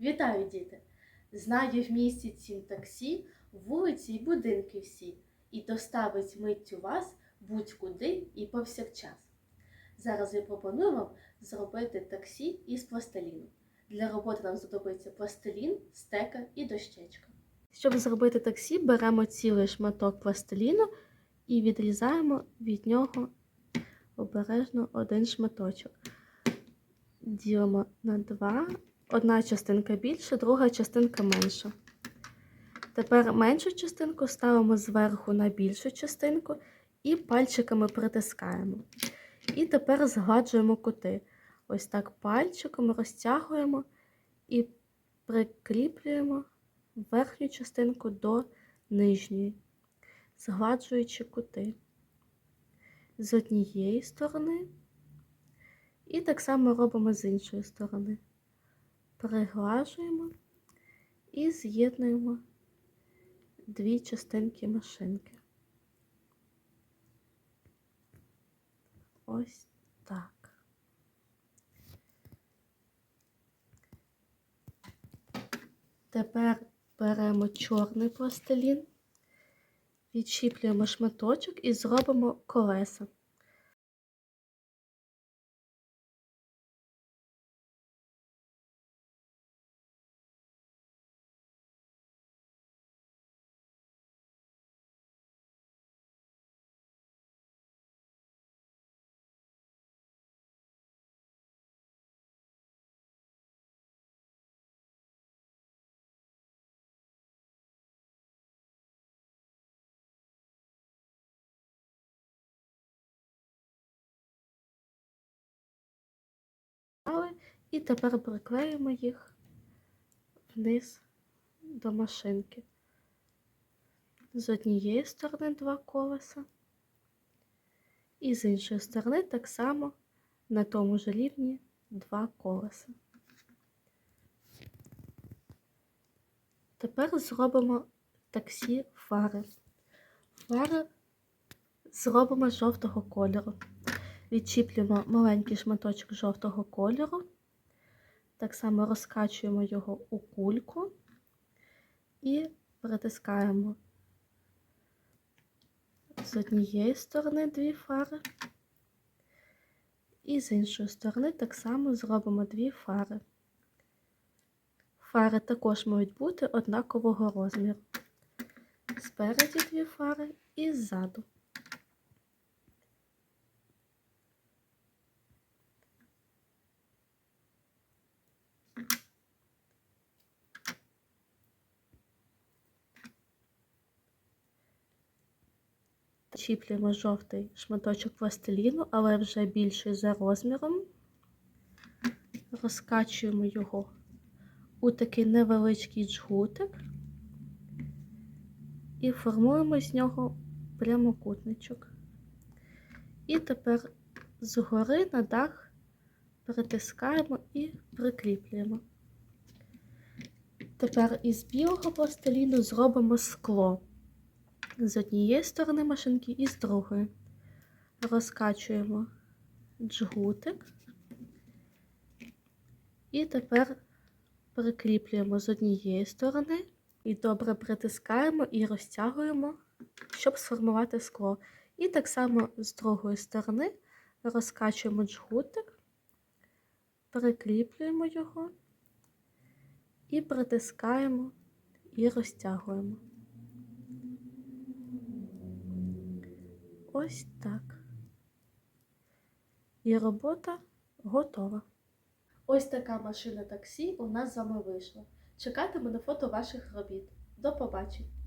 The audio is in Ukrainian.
Вітаю, діти! Знаю в місті цім таксі, вулиці й будинки всі, і доставить миттю вас будь-куди і повсякчас. Зараз я пропоную вам зробити таксі із пластиліну. Для роботи нам знадобиться пластилін, стека і дощечка. Щоб зробити таксі, беремо цілий шматок пластиліну і відрізаємо від нього обережно один шматочок. Ділимо на два. Одна частинка більша, друга частинка менша. Тепер меншу частинку ставимо зверху на більшу частинку і пальчиками притискаємо. І тепер згладжуємо кути. Ось так пальчиком розтягуємо і прикріплюємо верхню частинку до нижньої, згладжуючи кути з однієї сторони. І так само робимо з іншої сторони. Приглажуємо і з'єднуємо дві частинки машинки. Ось так. Тепер беремо чорний пластилін, відчіплюємо шматочок і зробимо колеса. І тепер приклеїмо їх вниз до машинки. З однієї сторони два колеса, і з іншої сторони так само на тому ж рівні два колеса. Тепер зробимо таксі фари. Фари зробимо жовтого кольору. Відчіплюємо маленький шматочок жовтого кольору, так само розкачуємо його у кульку і притискаємо з однієї сторони дві фари, і з іншої сторони так само зробимо дві фари. Фари також можуть бути однакового розміру. Спереді дві фари і ззаду. Чіплюємо жовтий шматочок пластиліну, але вже більший за розміром. Розкачуємо його у такий невеличкий джгутик і формуємо з нього прямокутничок. І тепер згори на дах притискаємо і прикріплюємо. Тепер із білого пластиліну зробимо скло з однієї сторони машинки і з другої. Розкачуємо джгутик і тепер прикріплюємо з однієї сторони і добре притискаємо і розтягуємо, щоб сформувати скло. І так само з другої сторони розкачуємо джгутик, прикріплюємо його і притискаємо і розтягуємо. Ось так. І робота готова. Ось така машина таксі у нас з вами вийшла. Чекатиму на фото ваших робіт. До побачення!